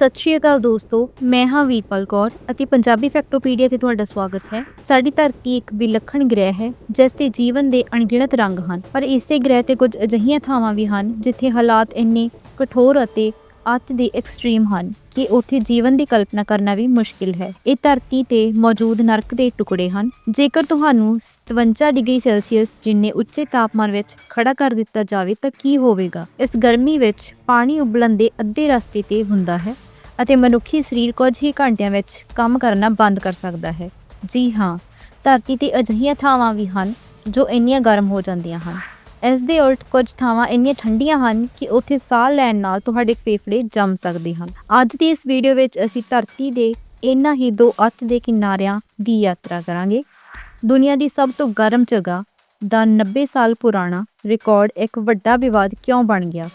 ਸਤਿ ਸ਼੍ਰੀ ਅਕਾਲ ਦੋਸਤੋ, ਮੈਂ ਹਾਂ ਵੀਰਪਾਲ ਕੌਰ ਅਤੇ ਪੰਜਾਬੀ ਫੈਕਟੋਪੀਡੀਆ ਤੇ ਤੁਹਾਡਾ ਸਵਾਗਤ ਹੈ। ਸਾਡੀ ਧਰਤੀ ਇੱਕ ਵਿਲੱਖਣ ਗ੍ਰਹਿ ਹੈ, ਜਿਸ ਤੇ ਜੀਵਨ ਦੇ ਅਣਗਿਣਤ ਰੰਗ ਹਨ। ਪਰ ਇਸੇ ਗ੍ਰਹਿ ਤੇ ਕੁਝ ਅਜਿਹੀਆਂ ਥਾਵਾਂ ਵੀ ਹਨ, ਜਿੱਥੇ ਹਾਲਾਤ ਇੰਨੇ ਕਠੋਰ ਅਤੇ ਅੱਤ ਦੇ ਐਕਸਟ੍ਰੀਮ ਹਨ ਕਿ ਉੱਥੇ ਜੀਵਨ ਦੀ ਕਲਪਨਾ ਕਰਨਾ ਵੀ ਮੁਸ਼ਕਿਲ ਹੈ। ਇਹ ਧਰਤੀ ਤੇ ਮੌਜੂਦ ਨਰਕ ਦੇ ਟੁਕੜੇ ਹਨ, ਜੇਕਰ ਤੁਹਾਨੂੰ 57 ਡਿਗਰੀ ਸੈਲਸੀਅਸ ਜਿੰਨੇ ਉੱਚੇ ਤਾਪਮਾਨ ਵਿੱਚ ਖੜਾ ਕਰ ਦਿੱਤਾ ਜਾਵੇ ਤਾਂ ਕੀ ਹੋਵੇਗਾ? ਇਸ ਗਰਮੀ ਵਿੱਚ ਪਾਣੀ ਉਬਲਣ ਦੇ ਅੱਧੇ ਰਸਤੇ ਤੇ ਹੁੰਦਾ ਹੈ। ਅਤੇ ਮਨੁੱਖੀ ਸਰੀਰ ਕੁਝ ਹੀ ਘੰਟਿਆਂ ਵਿੱਚ ਕੰਮ ਕਰਨਾ ਬੰਦ ਕਰ ਸਕਦਾ ਹੈ। ਜੀ ਹਾਂ, ਧਰਤੀ ਤੇ ਅਜਿਹੀਆਂ ਥਾਵਾਂ ਵੀ ਹਨ ਜੋ ਇੰਨੀਆਂ ਗਰਮ ਹੋ ਜਾਂਦੀਆਂ ਹਨ। ਇਸ ਦੇ ਉਲਟ ਕੁਝ ਥਾਵਾਂ ਇੰਨੀਆਂ ਠੰਡੀਆਂ ਹਨ ਕਿ ਉੱਥੇ ਸਾਹ ਲੈਣ ਨਾਲ ਤੁਹਾਡੇ ਫੇਫੜੇ ਜੰਮ ਸਕਦੇ ਹਨ। ਅੱਜ ਦੀ ਇਸ ਵੀਡੀਓ ਵਿੱਚ ਅਸੀਂ ਧਰਤੀ ਦੇ ਇਹਨਾਂ ਹੀ ਦੋ ਅੱਤ ਦੇ ਕਿਨਾਰਿਆਂ ਦੀ ਯਾਤਰਾ ਕਰਾਂਗੇ। ਦੁਨੀਆ ਦੀ ਸਭ ਤੋਂ ਗਰਮ ਜਗ੍ਹਾ ਦਾ 90 ਸਾਲ ਪੁਰਾਣਾ ਰਿਕਾਰਡ ਇੱਕ ਵੱਡਾ ਵਿਵਾਦ ਕਿਉਂ ਬਣ ਗਿਆ?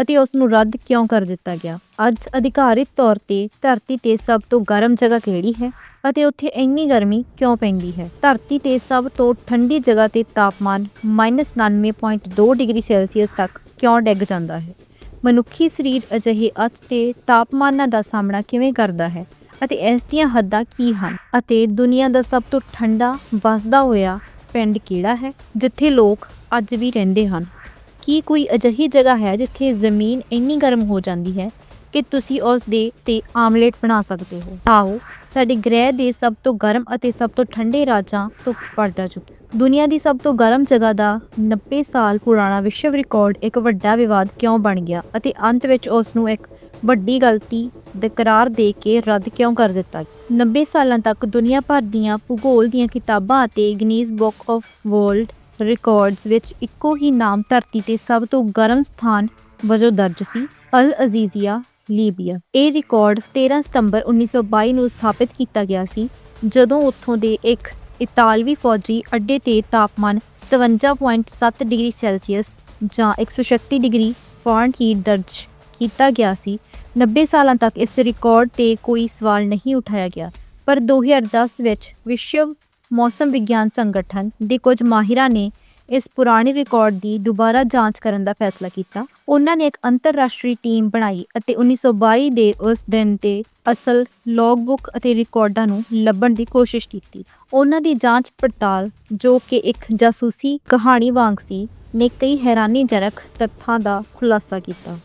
ਅਤੇ ਉਸ ਨੂੰ ਰੱਦ ਕਿਉਂ ਕਰ ਦਿੱਤਾ ਗਿਆ? ਅੱਜ ਅਧਿਕਾਰਿਤ ਤੌਰ ਤੇ ਧਰਤੀ ਤੇ ਸਭ ਤੋਂ ਗਰਮ ਜਗ੍ਹਾ ਕਿਹੜੀ ਹੈ? ਅਤੇ ਉੱਥੇ ਇੰਨੀ ਗਰਮੀ ਕਿਉਂ ਪੈਂਦੀ ਹੈ? ਧਰਤੀ ਤੇ ਸਭ ਤੋਂ ਠੰਡੀ ਜਗ੍ਹਾ ਤੇ ਤਾਪਮਾਨ -99.2 ਡਿਗਰੀ ਸੈਲਸੀਅਸ ਤੱਕ ਕਿਉਂ ਡਿੱਗ ਜਾਂਦਾ ਹੈ? ਮਨੁੱਖੀ ਸਰੀਰ ਅਜਿਹੇ ਅਤ ਤੇ ਤਾਪਮਾਨਾਂ ਦਾ ਸਾਹਮਣਾ ਕਿਵੇਂ ਕਰਦਾ ਹੈ? ਅਤੇ ਇਸ ਦੀਆਂ ਹੱਦਾਂ ਕੀ ਹਨ? ਅਤੇ ਦੁਨੀਆ ਦਾ ਸਭ ਤੋਂ ਠੰਡਾ, ਵਸਦਾ ਹੋਇਆ ਪਿੰਡ ਕਿਹੜਾ ਹੈ? ਜਿੱਥੇ ਲੋਕ ਅੱਜ ਵੀ ਰਹਿੰਦੇ ਹਨ। ਕੀ ਕੋਈ ਅਜਿਹੀ ਜਗ੍ਹਾ ਹੈ ਜਿੱਥੇ ਜ਼ਮੀਨ ਇੰਨੀ ਗਰਮ ਹੋ ਜਾਂਦੀ ਹੈ ਕਿ ਤੁਸੀਂ ਉਸ ਦੇ ਤੇ ਆਮਲੇਟ ਬਣਾ ਸਕਦੇ ਹੋ। ਆਓ, ਸਾਡੇ ਗ੍ਰਹਿ ਦੇ ਸਭ ਤੋਂ ਗਰਮ ਅਤੇ ਸਭ ਤੋਂ ਠੰਡੇ ਰਾਜਾਂ ਤੋਂ ਪਰਦਾ ਚੁੱਕੀ ਦੁਨੀਆ ਦੀ ਸਭ ਤੋਂ ਗਰਮ ਜਗ੍ਹਾ ਦਾ 90 ਸਾਲ ਪੁਰਾਣਾ ਵਿਸ਼ਵ ਰਿਕਾਰਡ ਇੱਕ ਵੱਡਾ ਵਿਵਾਦ ਕਿਉਂ ਬਣ ਗਿਆ ਅਤੇ ਅੰਤ ਵਿੱਚ ਉਸ ਨੂੰ ਇੱਕ ਵੱਡੀ ਗਲਤੀ ਦੇ ਕਰਾਰ ਦੇ ਕੇ ਰੱਦ ਕਿਉਂ ਕਰ ਦਿੱਤਾ 90 ਸਾਲਾਂ ਤੱਕ ਦੁਨੀਆ ਭਰ ਦੀਆਂ ਭੂਗੋਲ ਦੀਆਂ ਕਿਤਾਬਾਂ ਅਤੇ Guinness book of world records ਵਿੱਚ ਇੱਕੋ ਹੀ ਨਾਮ ਧਰਤੀ ਤੇ ਸਭ ਤੋਂ ਗਰਮ ਸਥਾਨ ਵਜੋਂ ਦਰਜ ਸੀ, ਅਲ ਅਜ਼ੀਜ਼ੀਆ, ਲੀਬੀਆ। ਇਹ ਰਿਕਾਰਡ 13 ਸਤੰਬਰ 1922 ਨੂੰ ਸਥਾਪਿਤ ਕੀਤਾ ਗਿਆ ਸੀ, ਜਦੋਂ ਉੱਥੋਂ ਦੇ ਇੱਕ ਇਤਾਲਵੀ ਫੌਜੀ ਅੱਡੇ ਤੇ ਤਾਪਮਾਨ 57.7 ਡਿਗਰੀ ਸੈਲਸੀਅਸ ਜਾਂ 136 ਡਿਗਰੀ ਫਾਰਨਹੀਟ ਦਰਜ ਕੀਤਾ ਗਿਆ ਸੀ। 90 ਸਾਲਾਂ ਤੱਕ ਇਸ ਰਿਕਾਰਡ ਤੇ ਕੋਈ ਸਵਾਲ ਨਹੀਂ ਉਠਾਇਆ ਗਿਆ, ਪਰ 2010 ਵਿੱਚ ਵਿਸ਼ਵ ਮੌਸਮ ਵਿਗਿਆਨ ਸੰਗਠਨ ਦੇ ਕੁਝ ਮਾਹਿਰਾਂ ਨੇ ਇਸ ਪੁਰਾਣੇ ਰਿਕਾਰਡ ਦੀ ਦੁਬਾਰਾ ਜਾਂਚ ਕਰਨ ਦਾ ਫੈਸਲਾ ਕੀਤਾ। ਉਹਨਾਂ ਨੇ ਇੱਕ ਅੰਤਰਰਾਸ਼ਟਰੀ ਟੀਮ ਬਣਾਈ ਅਤੇ 1922 ਦੇ ਉਸ ਦਿਨ ਤੇ ਅਸਲ ਲੌਗਬੁੱਕ ਅਤੇ ਰਿਕਾਰਡਾਂ ਨੂੰ ਲੱਭਣ ਦੀ ਕੋਸ਼ਿਸ਼ ਕੀਤੀ। ਉਹਨਾਂ ਦੀ ਜਾਂਚ ਪੜਤਾਲ, ਜੋ ਕਿ ਇੱਕ ਜਾਸੂਸੀ ਕਹਾਣੀ ਵਾਂਗ ਸੀ, ਨੇ ਕਈ ਹੈਰਾਨੀਜਨਕ ਤੱਥਾਂ ਦਾ ਖੁਲਾਸਾ ਕੀਤਾ।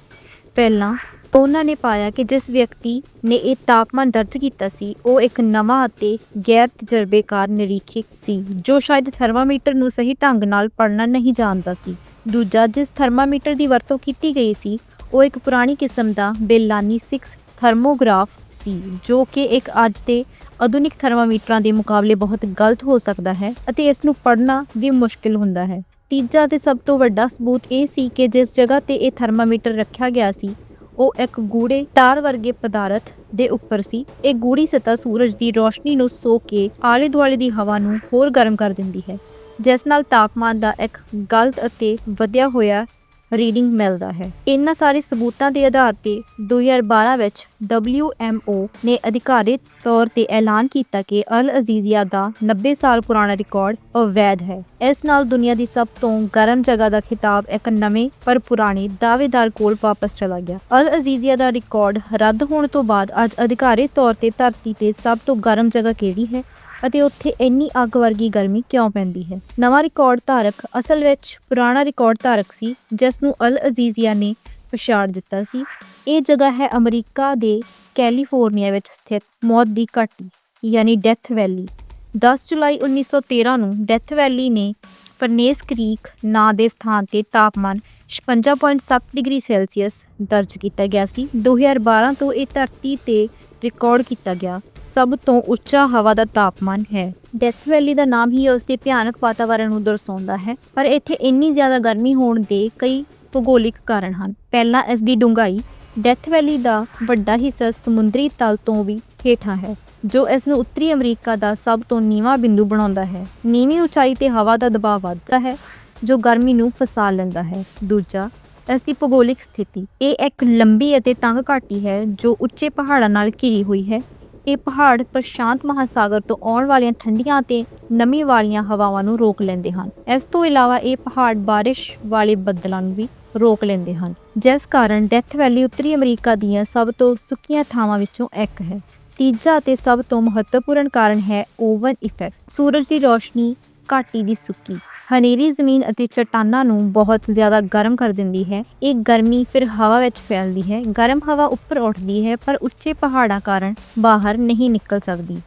ਪਹਿਲਾਂ ਉਹਨਾਂ ਨੇ ਪਾਇਆ ਕਿ ਜਿਸ ਵਿਅਕਤੀ ਨੇ ਇਹ ਤਾਪਮਾਨ ਦਰਜ ਕੀਤਾ ਸੀ, ਉਹ ਇੱਕ ਨਵਾਂ ਅਤੇ ਗੈਰ ਤਜਰਬੇਕਾਰ ਨਿਰੀਖਕ ਸੀ, ਜੋ ਸ਼ਾਇਦ ਥਰਮਾਮੀਟਰ ਨੂੰ ਸਹੀ ਢੰਗ ਨਾਲ ਪੜ੍ਹਨਾ ਨਹੀਂ ਜਾਣਦਾ ਸੀ। ਦੂਜਾ, ਜਿਸ ਥਰਮਾਮੀਟਰ ਦੀ ਵਰਤੋਂ ਕੀਤੀ ਗਈ ਸੀ, ਉਹ ਇੱਕ ਪੁਰਾਣੀ ਕਿਸਮ ਦਾ ਬੇਲਾਨੀ 6 ਥਰਮੋਗ੍ਰਾਫ ਸੀ, ਜੋ ਕਿ ਇੱਕ ਅੱਜ ਦੇ ਆਧੁਨਿਕ ਥਰਮਾਮੀਟਰਾਂ ਦੇ ਮੁਕਾਬਲੇ ਬਹੁਤ ਗਲਤ ਹੋ ਸਕਦਾ ਹੈ ਅਤੇ ਇਸ ਨੂੰ ਪੜ੍ਹਨਾ ਵੀ ਮੁਸ਼ਕਿਲ ਹੁੰਦਾ ਹੈ। ਤੀਜਾ ਤੇ ਸਭ ਤੋਂ ਵੱਡਾ ਸਬੂਤ ਇਹ ਸੀ ਕਿ ਜਿਸ ਜਗ੍ਹਾ ਤੇ ਇਹ ਥਰਮਾਮੀਟਰ ਰੱਖਿਆ ਗਿਆ ਸੀ ਉਹ ਇੱਕ ਗੂੜੇ ਤਾਰ ਵਰਗੇ ਪਦਾਰਥ ਦੇ ਉੱਪਰ ਸੀ। ਇਹ ਗੂੜੀ ਸਤ੍ਹਾ ਸੂਰਜ ਦੀ ਰੋਸ਼ਨੀ ਨੂੰ ਸੋਕ ਕੇ ਆਲੇ ਦੁਆਲੇ ਦੀ ਹਵਾ ਨੂੰ ਹੋਰ ਗਰਮ ਕਰ ਦਿੰਦੀ ਹੈ, ਜਿਸ ਨਾਲ ਤਾਪਮਾਨ ਦਾ ਇੱਕ ਗਲਤ ਅਤੇ ਵਧਿਆ ਹੋਇਆ ਰੀਡਿੰਗ ਮਿਲਦਾ ਹੈ। ਇਹਨਾਂ ਸਾਰੇ ਸਬੂਤਾਂ ਦੇ ਆਧਾਰ ਤੇ 2012 ਵਿੱਚ WMO ਨੇ ਅਧਿਕਾਰਿਤ ਤੌਰ ਤੇ ਐਲਾਨ ਕੀਤਾ ਕਿ ਅਲ ਅਜ਼ੀਜ਼ੀਆ ਦਾ 90 ਸਾਲ ਪੁਰਾਣਾ ਰਿਕਾਰਡ ਅਵੈਧ ਹੈ। ਇਸ ਨਾਲ ਦੁਨੀਆ ਦੀ ਸਭ ਤੋਂ ਗਰਮ ਜਗ੍ਹਾ ਦਾ ਖਿਤਾਬ ਇੱਕ ਨਵੇਂ ਪਰ ਪੁਰਾਣੇ ਦਾਅਵੇਦਾਰ ਕੋਲ ਵਾਪਸ ਚਲਾ ਗਿਆ। ਅਲ ਅਜ਼ੀਜ਼ੀਆ ਦਾ ਰਿਕਾਰਡ ਰੱਦ ਹੋਣ ਤੋਂ ਬਾਅਦ ਅੱਜ ਅਧਿਕਾਰਿਤ ਤੌਰ ਤੇ ਧਰਤੀ ਤੇ ਸਭ ਤੋਂ ਗਰਮ ਜਗ੍ਹਾ ਕਿਹੜੀ ਹੈ? ਅਤੇ ਉੱਥੇ ਇੰਨੀ ਅੱਗ ਵਰਗੀ ਗਰਮੀ ਕਿਉਂ ਪੈਂਦੀ ਹੈ? ਨਵਾਂ ਰਿਕਾਰਡ ਧਾਰਕ, ਅਸਲ ਵਿੱਚ ਪੁਰਾਣਾ ਰਿਕਾਰਡ ਧਾਰਕ ਸੀ ਜਿਸ ਨੂੰ ਅਲ ਅਜ਼ੀਜ਼ੀਆ ਨੇ ਪਛਾੜ ਦਿੱਤਾ ਸੀ। ਇਹ ਜਗ੍ਹਾ ਹੈ ਅਮਰੀਕਾ ਦੇ ਕੈਲੀਫੋਰਨੀਆ ਵਿੱਚ ਸਥਿਤ, ਮੌਤ ਦੀ ਘਾਟੀ, ਯਾਨੀ ਡੈਥ ਵੈਲੀ 10 ਜੁਲਾਈ 1913 ਨੂੰ ਡੈਥ ਵੈਲੀ ਨੇ ਫਰਨੇਸ ਕ੍ਰੀਕ ਨਾਂ ਦੇ ਸਥਾਨ ਤੇ ਤਾਪਮਾਨ 56.7 ਡਿਗਰੀ ਸੈਲਸੀਅਸ ਦਰਜ ਕੀਤਾ ਗਿਆ ਸੀ। 2012 ਤੋਂ ਇਹ ਧਰਤੀ ਤੇ ਰਿਕਾਰਡ ਕੀਤਾ ਗਿਆ। ਸਭ ਤੋਂ ਉੱਚਾ ਹਵਾ ਦਾ ਤਾਪਮਾਨ ਹੈ। ਡੈਥ ਵੈਲੀ ਦਾ ਨਾਮ ਹੀ ਉਸ ਦੇ ਭਿਆਨਕ ਵਾਤਾਵਰਣ ਨੂੰ ਦਰਸਾਉਂਦਾ ਹੈ, ਪਰ ਇੱਥੇ ਇੰਨੀ ਜ਼ਿਆਦਾ ਗਰਮੀ ਹੋਣ ਦੇ ਕਈ ਭੂਗੋਲਿਕ ਕਾਰਨ ਹਨ। ਪਹਿਲਾ ਇਸ ਦੀ ਡੂੰਘਾਈ ਡੈਥ ਵੈਲੀ ਦਾ ਵੱਡਾ ਹਿੱਸਾ ਸਮੁੰਦਰੀ ਤਲ ਤੋਂ ਵੀ ਹੇਠਾਂ ਹੈ, ਜੋ ਇਸ ਨੂੰ ਉੱਤਰੀ ਅਮਰੀਕਾ ਦਾ ਸਭ ਤੋਂ ਨੀਵਾਂ ਬਿੰਦੂ ਬਣਾਉਂਦਾ ਹੈ। ਨੀਵੀਂ ਉਚਾਈ ਤੇ ਹਵਾ ਦਾ ਦਬਾਅ ਵੱਧਦਾ ਹੈ, ਜੋ ਗਰਮੀ ਨੂੰ ਫਸਾ ਲੈਂਦਾ ਹੈ। ਦੂਜਾ ਇਸ ਦੀ ਭੂਗੋਲਿਕ ਸਥਿਤੀ। ਇਹ ਇੱਕ ਲੰਬੀ ਅਤੇ ਤੰਗ ਘਾਟੀ ਹੈ, ਜੋ ਉੱਚੇ ਪਹਾੜਾਂ ਨਾਲ ਘਿਰੀ ਹੋਈ ਹੈ। ਇਹ ਪਹਾੜ ਪ੍ਰਸ਼ਾਂਤ ਮਹਾਸਾਗਰ ਤੋਂ ਆਉਣ ਵਾਲੀਆਂ ਠੰਡੀਆਂ ਅਤੇ ਨਮੀ ਵਾਲੀਆਂ ਹਵਾਵਾਂ ਨੂੰ ਰੋਕ ਲੈਂਦੇ ਹਨ। ਇਸ ਤੋਂ ਇਲਾਵਾ ਇਹ ਪਹਾੜ ਬਾਰਿਸ਼ ਵਾਲੇ ਬੱਦਲਾਂ ਨੂੰ ਵੀ ਰੋਕ ਲੈਂਦੇ ਹਨ। ਜਿਸ ਕਾਰਨ ਡੈਥ ਵੈਲੀ ਉੱਤਰੀ ਅਮਰੀਕਾ ਦੀਆਂ ਸਭ ਤੋਂ ਸੁੱਕੀਆਂ ਥਾਵਾਂ ਵਿੱਚੋਂ ਇੱਕ ਹੈ। ਤੀਜਾ ਅਤੇ ਸਭ ਤੋਂ ਮਹੱਤਵਪੂਰਨ ਕਾਰਨ ਹੈ ਓਵਨ ਇਫੈਕਟ। ਸੂਰਜ ਦੀ ਰੋਸ਼ਨੀ ਘਾਟੀ ਦੀ ਸੁੱਕੀ। ਹਨੇਰੀ ਜ਼ਮੀਨ ਅਤੇ ਚਟਾਨਾਂ ਨੂੰ ਬਹੁਤ ਜ਼ਿਆਦਾ ਗਰਮ ਕਰ ਦਿੰਦੀ ਹੈ। ਇਹ ਗਰਮੀ ਫਿਰ ਹਵਾ ਵਿੱਚ ਫੈਲਦੀ ਹੈ। ਗਰਮ ਹਵਾ ਉੱਪਰ ਉੱਠਦੀ ਹੈ, ਪਰ ਉੱਚੇ ਪਹਾੜਾਂ ਕਾਰਨ ਬਾਹਰ ਨਹੀਂ ਨਿਕਲ ਸਕਦੀ।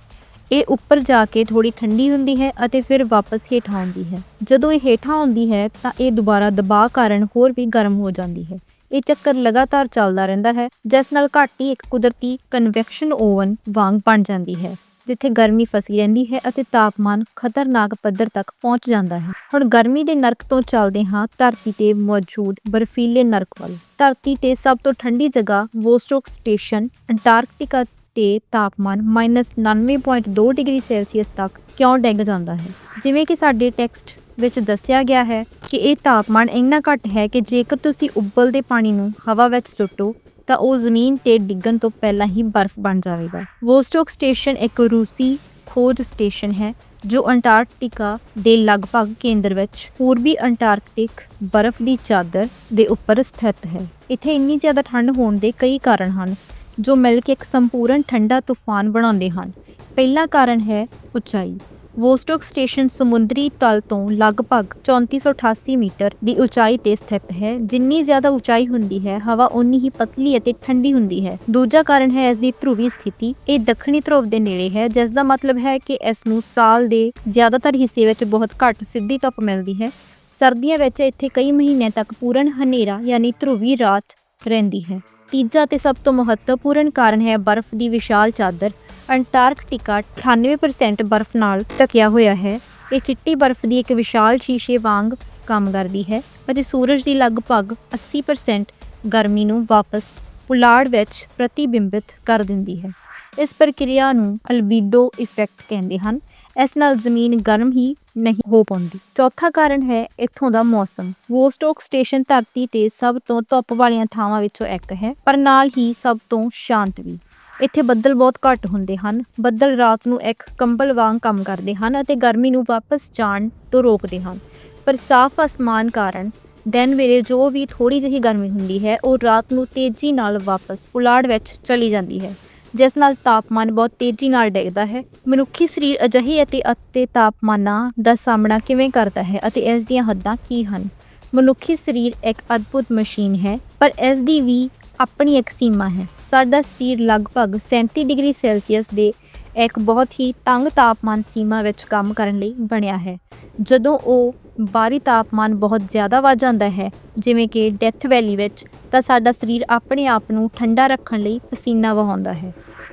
ਇਹ ਉੱਪਰ ਜਾ ਕੇ ਥੋੜੀ ਠੰਡੀ ਹੁੰਦੀ ਹੈ ਅਤੇ ਫਿਰ ਵਾਪਸ ਹੇਠਾਂ ਆਉਂਦੀ ਹੈ। ਜਦੋਂ ਇਹ ਹੇਠਾਂ ਆਉਂਦੀ ਹੈ, ਤਾਂ ਇਹ ਦੁਬਾਰਾ ਦਬਾਅ ਕਾਰਨ ਹੋਰ ਵੀ ਗਰਮ ਹੋ ਜਾਂਦੀ ਹੈ। ਇਹ ਚੱਕਰ ਲਗਾਤਾਰ ਚੱਲਦਾ ਰਹਿੰਦਾ ਹੈ, ਜਿਸ ਨਾਲ ਘਾਟੀ ਇੱਕ ਕੁਦਰਤੀ ਕਨਵੈਕਸ਼ਨ ਓਵਨ ਵਾਂਗ ਬਣ ਜਾਂਦੀ ਹੈ। ਜਿੱਥੇ ਗਰਮੀ ਫਸੀ ਰਹਿੰਦੀ ਹੈ ਅਤੇ ਤਾਪਮਾਨ ਖਤਰਨਾਕ ਪੱਧਰ ਤੱਕ ਪਹੁੰਚ ਜਾਂਦਾ ਹੈ। ਹੁਣ ਗਰਮੀ ਦੇ ਨਰਕ ਤੋਂ ਚੱਲਦੇ ਹਾਂ, ਧਰਤੀ ਤੇ ਮੌਜੂਦ ਬਰਫੀਲੇ ਨਰਕ ਵੱਲ। ਧਰਤੀ ਤੇ ਸਭ ਤੋਂ ਠੰਡੀ ਜਗ੍ਹਾ ਵੋਸਟੋਕ ਸਟੇਸ਼ਨ, ਅੰਟਾਰਕਟਿਕਾ ਤੇ ਤਾਪਮਾਨ -99.2 ਡਿਗਰੀ ਸੈਲਸੀਅਸ ਤੱਕ ਕਿਉਂ ਡਿੱਗ ਜਾਂਦਾ ਹੈ? ਜਿਵੇਂ ਕਿ ਸਾਡੇ ਟੈਕਸਟ ਵਿੱਚ ਦੱਸਿਆ ਗਿਆ ਹੈ ਕਿ ਇਹ ਤਾਪਮਾਨ ਇੰਨਾ ਘੱਟ ਹੈ ਕਿ ਜੇਕਰ ਤੁਸੀਂ ਉਬਲਦੇ ਪਾਣੀ ਨੂੰ ਹਵਾ ਵਿੱਚ ਸੁੱਟੋ ਤਾਂ ਉਹ ਜ਼ਮੀਨ ਤੇ ਡਿੱਗਣ ਤੋਂ ਪਹਿਲਾਂ ਹੀ ਬਰਫ਼ ਬਣ ਜਾਵੇਗਾ। ਵੋਸਟੋਕ ਸਟੇਸ਼ਨ ਇੱਕ ਰੂਸੀ ਖੋਜ ਸਟੇਸ਼ਨ ਹੈ, ਜੋ ਅੰਟਾਰਕਟਿਕਾ ਦੇ ਲਗਭਗ ਕੇਂਦਰ ਵਿੱਚ ਪੂਰਬੀ ਅੰਟਾਰਕਟਿਕ ਬਰਫ਼ ਦੀ ਚਾਦਰ ਦੇ ਉੱਪਰ ਸਥਿਤ ਹੈ। ਇੱਥੇ ਇੰਨੀ ਜ਼ਿਆਦਾ ਠੰਡ ਹੋਣ ਦੇ ਕਈ ਕਾਰਨ ਹਨ, ਜੋ ਮਿਲ ਕੇ ਇੱਕ ਸੰਪੂਰਨ ਠੰਡਾ ਤੂਫਾਨ ਬਣਾਉਂਦੇ ਹਨ। ਪਹਿਲਾ ਕਾਰਨ ਹੈ ਉਚਾਈ। ਵੋਸਟੋਕ ਸਟੇਸ਼ਨ ਸਮੁੰਦਰੀ ਤਲ ਤੋਂ ਲਗਭਗ 3488 ਮੀਟਰ ਦੀ ਉਚਾਈ ਤੇ ਸਥਿਤ ਹੈ। ਜਿੰਨੀ ਜ਼ਿਆਦਾ ਉਚਾਈ ਹੁੰਦੀ ਹੈ, ਹਵਾ ਉਨੀ ਹੀ ਪਤਲੀ ਅਤੇ ਠੰਡੀ ਹੁੰਦੀ ਹੈ। ਦੂਜਾ ਕਾਰਨ ਹੈ ਇਸ ਦੀ ਧਰੁਵੀ ਸਥਿਤੀ। ਇਹ ਦੱਖਣੀ ਧਰੁਵ ਦੇ ਨੇੜੇ ਹੈ, ਜਿਸ ਦਾ ਮਤਲਬ ਹੈ ਕਿ ਇਸ ਨੂੰ ਸਾਲ ਦੇ ਜ਼ਿਆਦਾਤਰ ਹਿੱਸੇ ਵਿੱਚ ਬਹੁਤ ਘੱਟ ਸਿੱਧੀ ਧੁੱਪ ਮਿਲਦੀ ਹੈ। ਸਰਦੀਆਂ ਵਿੱਚ ਇੱਥੇ ਕਈ ਮਹੀਨਿਆਂ ਤੱਕ ਪੂਰਨ ਹਨੇਰਾ, ਯਾਨੀ ਧਰੁਵੀ ਰਾਤ, ਰਹਿੰਦੀ ਹੈ। ਤੀਜਾ ਤੇ ਸਭ ਤੋਂ ਮਹੱਤਵਪੂਰਨ ਕਾਰਨ ਹੈ ਬਰਫ਼ ਦੀ ਵਿਸ਼ਾਲ ਚਾਦਰ। ਅੰਟਾਰਕਟਿਕਾ 98% ਬਰਫ਼ ਨਾਲ ਢਕਿਆ ਹੋਇਆ ਹੈ। ਇਹ ਚਿੱਟੀ ਬਰਫ਼ ਦੀ ਇੱਕ ਵਿਸ਼ਾਲ ਸ਼ੀਸ਼ੇ ਵਾਂਗ ਕੰਮ ਕਰਦੀ ਹੈ ਅਤੇ ਸੂਰਜ ਦੀ ਲਗਭਗ 80% ਗਰਮੀ ਨੂੰ ਵਾਪਸ ਪੁਲਾੜ ਵਿੱਚ ਪ੍ਰਤੀਬਿੰਬਿਤ ਕਰ ਦਿੰਦੀ ਹੈ। ਇਸ ਪ੍ਰਕਿਰਿਆ ਨੂੰ ਅਲਬੀਡੋ ਇਫੈਕਟ ਕਹਿੰਦੇ ਹਨ। ਇਸ ਨਾਲ ਜ਼ਮੀਨ ਗਰਮ ਹੀ ਨਹੀਂ ਹੋ ਪਾਉਂਦੀ। ਚੌਥਾ ਕਾਰਨ ਹੈ ਇੱਥੋਂ ਦਾ ਮੌਸਮ। ਵੋਸਟੋਕ ਸਟੇਸ਼ਨ ਧਰਤੀ ਤੇ ਸਭ ਤੋਂ ਧੁੱਪ ਵਾਲੀਆਂ ਥਾਵਾਂ ਵਿੱਚੋਂ ਇੱਕ ਹੈ, ਪਰ ਨਾਲ ਹੀ ਸਭ ਤੋਂ ਸ਼ਾਂਤ ਵੀ। ਇੱਥੇ ਬੱਦਲ ਬਹੁਤ ਘੱਟ ਹੁੰਦੇ ਹਨ। ਬੱਦਲ ਰਾਤ ਨੂੰ ਇੱਕ ਕੰਬਲ ਵਾਂਗ ਕੰਮ ਕਰਦੇ ਹਨ ਅਤੇ ਗਰਮੀ ਨੂੰ ਵਾਪਸ ਜਾਣ ਤੋਂ ਰੋਕਦੇ ਹਨ। ਪਰ ਸਾਫ਼ ਅਸਮਾਨ ਕਾਰਨ ਦਿਨ ਵੇਲੇ ਜੋ ਵੀ ਥੋੜੀ ਜਿਹੀ ਗਰਮੀ ਹੁੰਦੀ ਹੈ, ਉਹ ਰਾਤ ਨੂੰ ਤੇਜ਼ੀ ਨਾਲ ਵਾਪਸ ਪੁਲਾੜ ਵਿੱਚ ਚਲੀ ਜਾਂਦੀ ਹੈ। ਜਿਸ ਨਾਲ ਤਾਪਮਾਨ ਬਹੁਤ ਤੇਜ਼ੀ ਨਾਲ ਡਿੱਗਦਾ ਹੈ। ਮਨੁੱਖੀ ਸਰੀਰ ਅਜਿਹੇ ਅਤੇ ਅਤੇ ਤਾਪਮਾਨਾਂ ਦਾ ਸਾਹਮਣਾ ਕਿਵੇਂ ਕਰਦਾ ਹੈ ਅਤੇ ਇਸ ਦੀਆਂ ਹੱਦਾਂ ਕੀ ਹਨ? ਮਨੁੱਖੀ ਸਰੀਰ ਇੱਕ ਅਦਭੁਤ ਮਸ਼ੀਨ ਹੈ, ਪਰ ਇਸ ਦੀ ਵੀ ਆਪਣੀ ਇੱਕ ਸੀਮਾ ਹੈ। ਸਾਡਾ ਸਰੀਰ ਲਗਭਗ 37 ਡਿਗਰੀ ਸੈਲਸੀਅਸ ਦੇ ਇੱਕ ਬਹੁਤ ਹੀ ਤੰਗ ਤਾਪਮਾਨ ਸੀਮਾ ਵਿੱਚ ਕੰਮ ਕਰਨ ਲਈ ਬਣਿਆ ਹੈ। ਜਦੋਂ ਉਹ ਬਾਹਰੀ ਤਾਪਮਾਨ ਬਹੁਤ ਜ਼ਿਆਦਾ ਵੱਧ ਜਾਂਦਾ ਹੈ, ਜਿਵੇਂ ਕਿ ਡੈਥ ਵੈਲੀ ਵਿੱਚ, ਤਾਂ ਸਾਡਾ ਸਰੀਰ ਆਪਣੇ ਆਪ ਨੂੰ ਠੰਡਾ ਰੱਖਣ ਲਈ ਪਸੀਨਾ ਵਹਾਉਂਦਾ ਹੈ।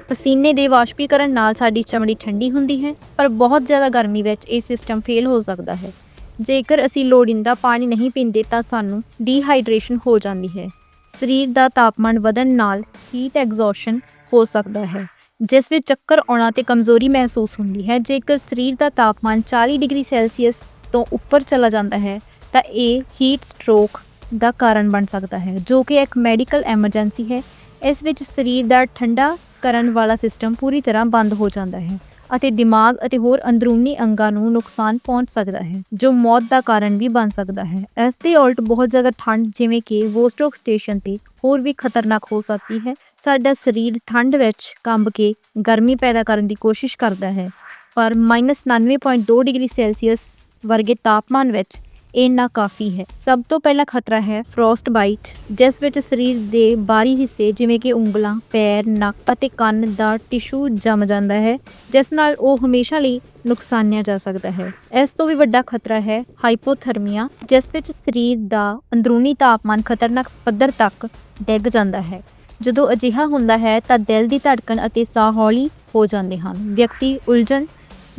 ਪਸੀਨੇ ਦੇ ਵਾਸ਼ਪੀਕਰਨ ਨਾਲ ਸਾਡੀ ਚਮੜੀ ਠੰਡੀ ਹੁੰਦੀ ਹੈ, ਪਰ ਬਹੁਤ ਜ਼ਿਆਦਾ ਗਰਮੀ ਵਿੱਚ ਇਹ ਸਿਸਟਮ ਫੇਲ ਹੋ ਸਕਦਾ ਹੈ। ਜੇਕਰ ਅਸੀਂ ਲੋੜੀਂਦਾ ਪਾਣੀ ਨਹੀਂ ਪੀਂਦੇ, ਤਾਂ ਸਾਨੂੰ ਡੀਹਾਈਡਰੇਸ਼ਨ ਹੋ ਜਾਂਦੀ ਹੈ। ਸਰੀਰ ਦਾ ਤਾਪਮਾਨ ਵਧਣ ਨਾਲ ਹੀਟ ਐਗਜ਼ੌਸ਼ਨ ਹੋ ਸਕਦਾ ਹੈ, ਜਿਸ ਵਿੱਚ ਚੱਕਰ ਆਉਣਾ ਤੇ ਕਮਜ਼ੋਰੀ ਮਹਿਸੂਸ ਹੁੰਦੀ ਹੈ। ਜੇਕਰ ਸਰੀਰ ਦਾ ਤਾਪਮਾਨ 40 ਡਿਗਰੀ ਸੈਲਸੀਅਸ ਤੋਂ ਉੱਪਰ ਚਲਾ ਜਾਂਦਾ ਹੈ, ਤਾਂ ਇਹ ਹੀਟ ਸਟ੍ਰੋਕ ਦਾ ਕਾਰਨ ਬਣ ਸਕਦਾ ਹੈ, ਜੋ ਕਿ ਇੱਕ ਮੈਡੀਕਲ ਐਮਰਜੈਂਸੀ ਹੈ। ਇਸ ਵਿੱਚ ਸਰੀਰ ਦਾ ਠੰਡਾ ਕਰਨ ਵਾਲਾ ਸਿਸਟਮ ਪੂਰੀ ਤਰ੍ਹਾਂ ਬੰਦ ਹੋ ਜਾਂਦਾ ਹੈ ਅਤੇ ਦਿਮਾਗ ਅਤੇ ਹੋਰ ਅੰਦਰੂਨੀ ਅੰਗਾਂ ਨੂੰ ਨੁਕਸਾਨ ਪਹੁੰਚ ਸਕਦਾ ਹੈ, ਜੋ ਮੌਤ ਦਾ ਕਾਰਨ ਵੀ ਬਣ ਸਕਦਾ ਹੈ। ਇਸ ਦੇ ਉਲਟ ਬਹੁਤ ਜ਼ਿਆਦਾ ਠੰਡ, ਜਿਵੇਂ ਕਿ ਵੋਸਟੋਕ ਸਟੇਸ਼ਨ ਤੇ ਹੋਰ ਵੀ ਖਤਰਨਾਕ ਹੋ ਸਕਦੀ ਹੈ। ਸਾਡਾ ਸਰੀਰ ਠੰਡ ਵਿੱਚ ਕੰਬ ਕੇ ਗਰਮੀ ਪੈਦਾ ਕਰਨ ਦੀ ਕੋਸ਼ਿਸ਼ ਕਰਦਾ ਹੈ, ਪਰ -99.2 ਡਿਗਰੀ ਸੈਲਸੀਅਸ ਵਰਗੇ ਤਾਪਮਾਨ ਵਿੱਚ, ਇਹ ਨਾ ਕਾਫੀ ਹੈ। ਸਭ ਤੋਂ ਪਹਿਲਾ ਖਤਰਾ ਹੈ ਫਰੋਸਟ ਬਾਈਟ ਜਿਸ ਵਿੱਚ ਸਰੀਰ ਦੇ ਬਾਹਰੀ ਹਿੱਸੇ ਜਿਵੇਂ ਕਿ ਉਂਗਲਾਂ, ਪੈਰ, ਨੱਕ ਅਤੇ ਕੰਨ ਦਾ ਟਿਸ਼ੂ ਜੰਮ ਜਾਂਦਾ ਹੈ, ਜਿਸ ਨਾਲ ਉਹ ਹਮੇਸ਼ਾ ਲਈ ਨੁਕਸਾਨਿਆ ਜਾ ਸਕਦਾ ਹੈ। ਇਸ ਤੋਂ ਵੀ ਵੱਡਾ ਖਤਰਾ ਹੈ ਹਾਈਪੋਥਰਮੀਆ ਜਿਸ ਵਿੱਚ ਸਰੀਰ ਦਾ ਅੰਦਰੂਨੀ ਤਾਪਮਾਨ ਖਤਰਨਾਕ ਪੱਧਰ ਤੱਕ ਡਿੱਗ ਜਾਂਦਾ ਹੈ। ਜਦੋਂ ਅਜਿਹਾ ਹੁੰਦਾ ਹੈ ਤਾਂ ਦਿਲ ਦੀ ਧੜਕਣ ਅਤੇ ਸਾਹ ਹੌਲੀ ਹੋ ਜਾਂਦੇ ਹਨ। ਵਿਅਕਤੀ ਉਲਝਣ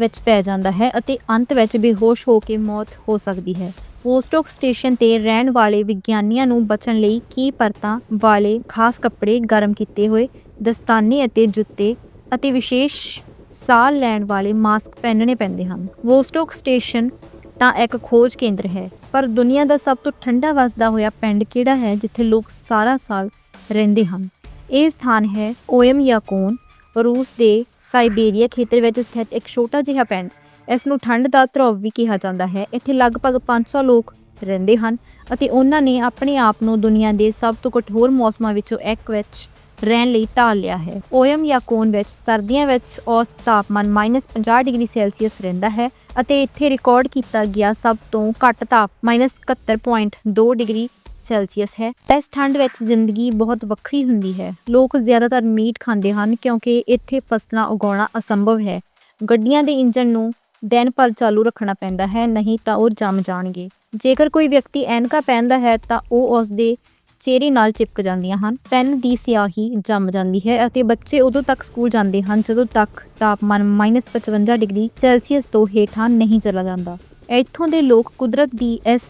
ਵਿੱਚ ਪੈ ਜਾਂਦਾ ਹੈ ਅਤੇ ਅੰਤ ਵਿੱਚ ਬੇਹੋਸ਼ ਹੋ ਕੇ ਮੌਤ ਹੋ ਸਕਦੀ ਹੈ। ਪੋਸਟੋਕ ਸਟੇਸ਼ਨ ਤੇ ਰਹਿਣ ਵਾਲੇ ਵਿਗਿਆਨੀਆਂ ਨੂੰ ਬਚਣ ਲਈ ਕੀ ਪਰਤਾਂ ਵਾਲੇ ਖਾਸ ਕੱਪੜੇ ਗਰਮ ਕੀਤੇ ਹੋਏ, ਦਸਤਾਨੇ ਅਤੇ ਜੁੱਤੇ ਅਤੇ ਵਿਸ਼ੇਸ਼ ਸਾਹ ਲੈਣ ਵਾਲੇ ਮਾਸਕ ਪਹਿਨਣੇ ਪੈਂਦੇ ਹਨ। ਵੋਸਟੋਕ ਸਟੇਸ਼ਨ ਤਾਂ ਇੱਕ ਖੋਜ ਕੇਂਦਰ ਹੈ, ਪਰ ਦੁਨੀਆ ਦਾ ਸਭ ਤੋਂ ਠੰਡਾ ਵਸਦਾ ਹੋਇਆ ਪਿੰਡ ਕਿਹੜਾ ਹੈ ਜਿੱਥੇ ਲੋਕ ਸਾਰਾ ਸਾਲ ਰਹਿੰਦੇ ਹਨ? ਇਹ ਸਥਾਨ ਹੈ ਓਯਮ ਯਾਕੋਨ, ਰੂਸ ਦੇ ਸਾਈਬੇਰੀਆ ਖੇਤਰ ਵਿੱਚ ਸਥਿਤ ਇੱਕ ਛੋਟਾ ਜਿਹਾ ਪਿੰਡ। ਇਸ ਨੂੰ ਠੰਡ ਦਾ ਧਰੋਵ ਵੀ ਕਿਹਾ ਜਾਂਦਾ ਹੈ। ਇੱਥੇ ਲਗਭਗ 500 ਲੋਕ ਰਹਿੰਦੇ ਹਨ ਅਤੇ ਉਹਨਾਂ ਨੇ ਆਪਣੇ ਆਪ ਨੂੰ ਦੁਨੀਆ ਦੇ ਸਭ ਤੋਂ ਕਠੋਰ ਮੌਸਮਾਂ ਵਿੱਚੋਂ ਇੱਕ ਵਿੱਚ ਰਹਿਣ ਲਈ ਢਾਲ ਲਿਆ ਹੈ। ਓਯਮ ਯਾਕੋਨ ਵਿੱਚ ਸਰਦੀਆਂ ਵਿੱਚ ਔਸਤ ਤਾਪਮਾਨ -50 ਡਿਗਰੀ ਸੈਲਸੀਅਸ ਰਹਿੰਦਾ ਹੈ ਅਤੇ ਇੱਥੇ ਰਿਕਾਰਡ ਕੀਤਾ ਗਿਆ ਸਭ ਤੋਂ ਘੱਟ ਤਾਪ -71.2 ਡਿਗਰੀ ਸੈਲਸੀਅਸ ਹੈ। ਇਸ ਠੰਡ ਵਿੱਚ ਜ਼ਿੰਦਗੀ ਬਹੁਤ ਵੱਖਰੀ ਹੁੰਦੀ ਹੈ। ਲੋਕ ਜ਼ਿਆਦਾਤਰ ਮੀਟ ਖਾਂਦੇ ਹਨ ਕਿਉਂਕਿ ਇੱਥੇ ਫਸਲਾਂ ਉਗਾਉਣਾ ਅਸੰਭਵ ਹੈ। ਗੱਡੀਆਂ ਦੇ ਇੰਜਨ ਨੂੰ ਦਿਨ ਭਰ ਚਾਲੂ ਰੱਖਣਾ ਪੈਂਦਾ ਹੈ, ਨਹੀਂ ਤਾਂ ਉਹ ਜੰਮ ਜਾਣਗੇ। ਜੇਕਰ ਕੋਈ ਵਿਅਕਤੀ ਐਨਕਾ ਪਹਿਨਦਾ ਹੈ ਤਾਂ ਉਹ ਉਸ ਦੇ ਚਿਹਰੇ ਨਾਲ ਚਿਪਕ ਜਾਂਦੀਆਂ ਹਨ। ਪੈਨ ਦੀ ਸਿਆਹੀ ਜੰਮ ਜਾਂਦੀ ਹੈ ਅਤੇ ਬੱਚੇ ਉਦੋਂ ਤੱਕ ਸਕੂਲ ਜਾਂਦੇ ਹਨ ਜਦੋਂ ਤੱਕ ਤਾਪਮਾਨ -55 ਡਿਗਰੀ ਸੈਲਸੀਅਸ ਤੋਂ ਹੇਠਾਂ ਨਹੀਂ ਚਲਾ ਜਾਂਦਾ। ਇੱਥੋਂ ਦੇ ਲੋਕ ਕੁਦਰਤ ਦੀ ਇਸ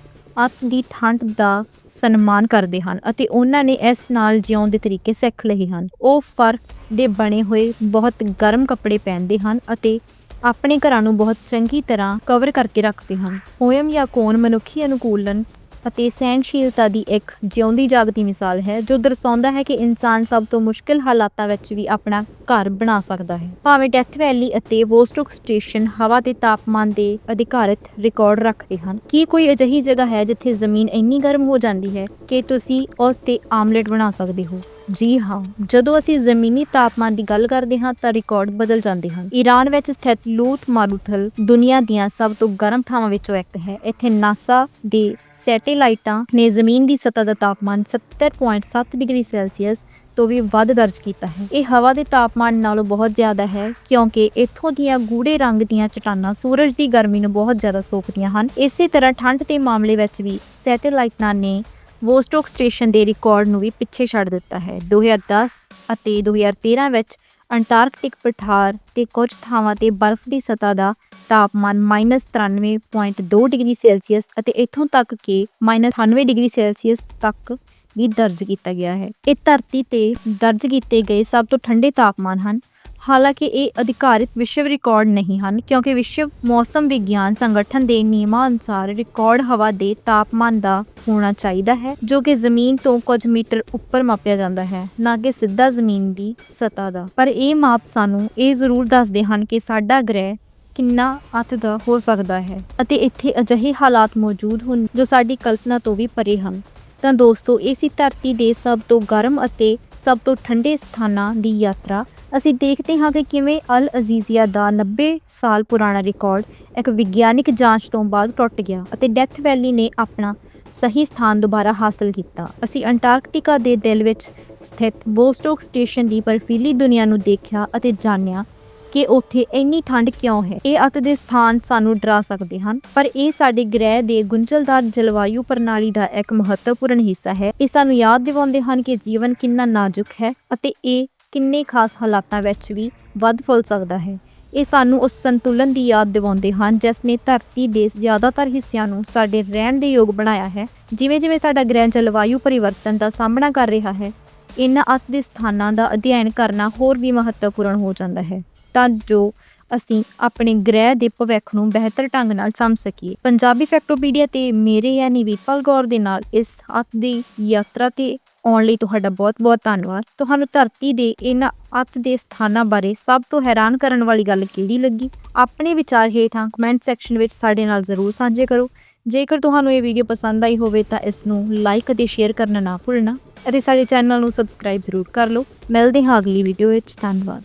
ਅੱਤ ਦੀ ਠੰਡ ਦਾ ਸਨਮਾਨ ਕਰਦੇ ਹਨ ਅਤੇ ਉਹਨਾਂ ਨੇ ਇਸ ਨਾਲ ਜਿਉਣ ਦੇ ਤਰੀਕੇ ਸਿੱਖ ਲਏ ਹਨ। ਉਹ ਫਰ ਦੇ ਬਣੇ ਹੋਏ ਬਹੁਤ ਗਰਮ ਕੱਪੜੇ ਪਹਿਨਦੇ ਹਨ ਅਤੇ ਆਪਣੇ ਘਰਾਂ ਨੂੰ ਬਹੁਤ ਚੰਗੀ ਤਰ੍ਹਾਂ ਕਵਰ ਕਰਕੇ ਰੱਖਦੇ ਹਨ। ਹੋਇਮ ਜਾਂ ਕੋਨ ਮਨੁੱਖੀ ਅਨੁਕੂਲਨ ਅਤੇ ਸਹਿਣਸ਼ੀਲਤਾ ਦੀ ਇੱਕ ਜਿਉਂਦੀ ਜਾਗਦੀ ਮਿਸਾਲ ਹੈ, ਜੋ ਦਰਸਾਉਂਦਾ ਹੈ ਕਿ ਇਨਸਾਨ ਸਭ ਤੋਂ ਮੁਸ਼ਕਿਲ ਹਾਲਾਤਾਂ ਵਿੱਚ ਵੀ ਆਪਣਾ ਘਰ ਬਣਾ ਸਕਦਾ ਹੈ। ਭਾਵੇਂ ਡੈਥ ਵੈਲੀ ਅਤੇ ਵੋਸਟੋਕ ਸਟੇਸ਼ਨ ਹਵਾ ਦੇ ਤਾਪਮਾਨ ਦੇ ਅਧਿਕਾਰਤ ਰਿਕਾਰਡ ਰੱਖਦੇ ਹਨ, ਕੀ ਕੋਈ ਅਜਿਹੀ ਜਗ੍ਹਾ ਹੈ ਜਿੱਥੇ ਜ਼ਮੀਨ ਇੰਨੀ ਗਰਮ ਹੋ ਜਾਂਦੀ ਹੈ ਕਿ ਤੁਸੀਂ ਉਸ ਤੇ ਆਮਲੇਟ ਬਣਾ ਸਕਦੇ ਹੋ? ਜੀ ਹਾਂ, ਜਦੋਂ ਅਸੀਂ ਜ਼ਮੀਨੀ ਤਾਪਮਾਨ ਦੀ ਗੱਲ ਕਰਦੇ ਹਾਂ ਤਾਂ ਰਿਕਾਰਡ ਬਦਲ ਜਾਂਦੇ ਹਨ। ਈਰਾਨ ਵਿੱਚ ਸਥਿਤ ਲੂਤ ਮਾਰੂਥਲ ਦੁਨੀਆ ਦੀਆਂ ਸਭ ਤੋਂ ਗਰਮ ਥਾਵਾਂ ਵਿੱਚੋਂ ਇੱਕ ਹੈ। ਇੱਥੇ ਨਾਸਾ ਦੇ ਸੈਟੇਲਾਈਟਾਂ ਨੇ ਜ਼ਮੀਨ ਦੀ ਸਤਹ ਦਾ ਤਾਪਮਾਨ 70.7 ਡਿਗਰੀ ਸੈਲਸੀਅਸ ਤੋਂ ਵੀ ਵੱਧ ਦਰਜ ਕੀਤਾ ਹੈ। ਇਹ ਹਵਾ ਦੇ ਤਾਪਮਾਨ ਨਾਲੋਂ ਬਹੁਤ ਜ਼ਿਆਦਾ ਹੈ ਕਿਉਂਕਿ ਇੱਥੋਂ ਦੀਆਂ ਗੂੜੇ ਰੰਗ ਦੀਆਂ ਚਟਾਨਾਂ ਸੂਰਜ ਦੀ ਗਰਮੀ ਨੂੰ ਬਹੁਤ ਜ਼ਿਆਦਾ ਸੋਖਦੀਆਂ ਹਨ। ਇਸੇ ਤਰ੍ਹਾਂ ਠੰਡ ਦੇ ਮਾਮਲੇ ਵਿੱਚ ਵੀ ਸੈਟੇਲਾਈਟਾਂ ਨੇ ਵੋਸਟੋਕ ਸਟੇਸ਼ਨ ਦੇ ਰਿਕਾਰਡ ਨੂੰ ਵੀ ਪਿੱਛੇ ਛੱਡ ਦਿੱਤਾ ਹੈ। 2010 ਅਤੇ 2013 ਵਿੱਚ ਅੰਟਾਰਕਟਿਕ ਪਠਾਰ ਤੇ ਕੁਝ ਥਾਵਾਂ ਤੇ ਬਰਫ਼ ਦੀ ਸਤਹ ਦਾ ਤਾਪਮਾਨ -93.2 ਡਿਗਰੀ ਸੈਲਸੀਅਸ ਅਤੇ ਇੱਥੋਂ ਤੱਕ ਕਿ -98 ਡਿਗਰੀ ਸੈਲਸੀਅਸ ਤੱਕ ਵੀ ਦਰਜ ਕੀਤਾ ਗਿਆ ਹੈ। ਇਹ ਧਰਤੀ ਤੇ ਦਰਜ ਕੀਤੇ ਗਏ ਸਭ ਤੋਂ ਠੰਡੇ ਤਾਪਮਾਨ ਹਨ। ਹਾਲਾਂਕਿ ਇਹ ਅਧਿਕਾਰਿਤ ਵਿਸ਼ਵ ਰਿਕਾਰਡ ਨਹੀਂ ਹਨ, ਕਿਉਂਕਿ ਵਿਸ਼ਵ ਮੌਸਮ ਵਿਗਿਆਨ ਸੰਗਠਨ ਦੇ ਨਿਯਮਾਂ ਅਨੁਸਾਰ ਰਿਕਾਰਡ ਹਵਾ ਦੇ ਤਾਪਮਾਨ ਦਾ ਹੋਣਾ ਚਾਹੀਦਾ ਹੈ, ਜੋ ਕਿ ਜ਼ਮੀਨ ਤੋਂ ਕੁਝ ਮੀਟਰ ਉੱਪਰ ਮਾਪਿਆ ਜਾਂਦਾ ਹੈ, ਨਾ ਕਿ ਸਿੱਧਾ ਜ਼ਮੀਨ ਦੀ ਸਤਹ ਦਾ। ਪਰ ਇਹ ਮਾਪ ਸਾਨੂੰ ਇਹ ਜ਼ਰੂਰ ਦੱਸਦੇ ਹਨ ਕਿ ਸਾਡਾ ਗ੍ਰਹਿ ਕਿੰਨਾ ਅੱਤ ਦਾ ਹੋ ਸਕਦਾ ਹੈ ਅਤੇ ਇੱਥੇ ਅਜਿਹੇ ਹਾਲਾਤ ਮੌਜੂਦ ਹਨ ਜੋ ਸਾਡੀ ਕਲਪਨਾ ਤੋਂ ਵੀ ਪਰੇ ਹਨ। ਤਾਂ ਦੋਸਤੋ ਇਹ ਧਰਤੀ ਦੇ ਸਭ ਤੋਂ ਗਰਮ ਅਤੇ ਸਭ ਤੋਂ ਠੰਡੇ ਸਥਾਨਾਂ ਦੀ ਯਾਤਰਾ ਅਸੀਂ ਦੇਖਦੇ ਹਾਂ ਕਿ ਕਿਵੇਂ ਅਲ ਅਜ਼ੀਜ਼ੀਆ ਦਾ 90 ਸਾਲ ਪੁਰਾਣਾ ਰਿਕਾਰਡ ਇੱਕ ਵਿਗਿਆਨਿਕ ਜਾਂਚ ਤੋਂ ਬਾਅਦ ਟੁੱਟ ਗਿਆ ਅਤੇ ਡੈਥ ਵੈਲੀ ਨੇ ਆਪਣਾ ਸਹੀ ਸਥਾਨ ਦੁਬਾਰਾ ਹਾਸਲ ਕੀਤਾ। ਅਸੀਂ ਅੰਟਾਰਕਟਿਕਾ ਦੇ ਦਿਲ ਵਿੱਚ ਸਥਿਤ ਬੋਸਟੋਕ ਸਟੇਸ਼ਨ ਦੀ ਬਰਫੀਲੀ ਦੁਨੀਆ ਨੂੰ ਦੇਖਿਆ ਅਤੇ ਜਾਣਿਆ ਕਿ ਉੱਥੇ ਇੰਨੀ ਠੰਡ ਕਿਉਂ ਹੈ? ਇਹ ਅੱਤ ਦੇ ਸਥਾਨ ਸਾਨੂੰ ਡਰਾ ਸਕਦੇ ਹਨ, ਪਰ ਇਹ ਸਾਡੇ ਗ੍ਰਹਿ ਦੇ ਗੁੰਝਲਦਾਰ ਜਲਵਾਯੂ ਪ੍ਰਣਾਲੀ ਦਾ ਇੱਕ ਮਹੱਤਵਪੂਰਨ ਹਿੱਸਾ ਹੈ। ਇਹ ਸਾਨੂੰ ਯਾਦ ਦਿਵਾਉਂਦੇ ਹਨ ਕਿ ਜੀਵਨ ਕਿੰਨਾ ਨਾਜ਼ੁਕ ਹੈ ਅਤੇ ਇਹ ਕਿੰਨੇ ਖਾਸ ਹਾਲਾਤਾਂ ਵਿੱਚ ਵੀ ਵੱਧ ਫੁੱਲ ਸਕਦਾ ਹੈ। ਇਹ ਸਾਨੂੰ ਉਸ ਸੰਤੁਲਨ ਦੀ ਯਾਦ ਦਿਵਾਉਂਦੇ ਹਨ ਜਿਸ ਨੇ ਧਰਤੀ ਦੇ ਜ਼ਿਆਦਾਤਰ ਹਿੱਸਿਆਂ ਨੂੰ ਸਾਡੇ ਰਹਿਣ ਦੇ ਯੋਗ ਬਣਾਇਆ ਹੈ। ਜਿਵੇਂ ਜਿਵੇਂ ਸਾਡਾ ਗ੍ਰਹਿ ਜਲਵਾਯੂ ਪਰਿਵਰਤਨ ਦਾ ਸਾਹਮਣਾ ਕਰ ਰਿਹਾ ਹੈ ਇਹਨਾਂ ਅੱਤ ਦੇ ਸਥਾਨਾਂ ਦਾ ਅਧਿਐਨ ਕਰਨਾ ਹੋਰ ਵੀ ਮਹੱਤਵਪੂਰਨ ਹੋ ਜਾਂਦਾ ਹੈ। ਤਾਂ ਜੋ ਅਸੀਂ ਆਪਣੇ ਗ੍ਰਹਿ ਦੇ ਭਵਿੱਖ ਨੂੰ ਬਿਹਤਰ ਢੰਗ ਨਾਲ ਸਮਝ ਸਕੀਏ। ਪੰਜਾਬੀ ਫੈਕਟੋਪੀਡੀਆ ਤੇ ਮੇਰੇ ਯਾਨੀ ਵੀਰਪਾਲ ਗੌਰ ਦੇ ਨਾਲ ਇਸ ਅੱਤ ਦੀ ਯਾਤਰਾ ਤੇ ਆਉਣ ਲਈ ਤੁਹਾਡਾ ਬਹੁਤ-ਬਹੁਤ ਧੰਨਵਾਦ। ਤੁਹਾਨੂੰ ਧਰਤੀ ਦੇ ਇਹਨਾਂ ਅੱਤ ਦੇ ਸਥਾਨਾਂ ਬਾਰੇ ਸਭ ਤੋਂ ਹੈਰਾਨ ਕਰਨ ਵਾਲੀ ਗੱਲ ਕਿਹੜੀ ਲੱਗੀ? ਆਪਣੇ ਵਿਚਾਰ ਹੇਠਾਂ ਕਮੈਂਟ ਸੈਕਸ਼ਨ ਵਿੱਚ ਸਾਡੇ ਨਾਲ ਜ਼ਰੂਰ ਸਾਂਝੇ ਕਰੋ। ਜੇਕਰ ਤੁਹਾਨੂੰ ਇਹ ਵੀਡੀਓ ਪਸੰਦ ਆਈ ਹੋਵੇ ਤਾਂ ਇਸ ਨੂੰ ਲਾਈਕ ਅਤੇ ਸ਼ੇਅਰ ਕਰਨਾ ਨਾ ਭੁੱਲਣਾ ਅਤੇ ਸਾਡੇ ਚੈਨਲ ਨੂੰ ਸਬਸਕ੍ਰਾਈਬ ਜ਼ਰੂਰ ਕਰ ਲਓ। ਮਿਲਦੇ ਹਾਂ ਅਗਲੀ ਵੀਡੀਓ ਵਿੱਚ। ਧੰਨਵਾਦ।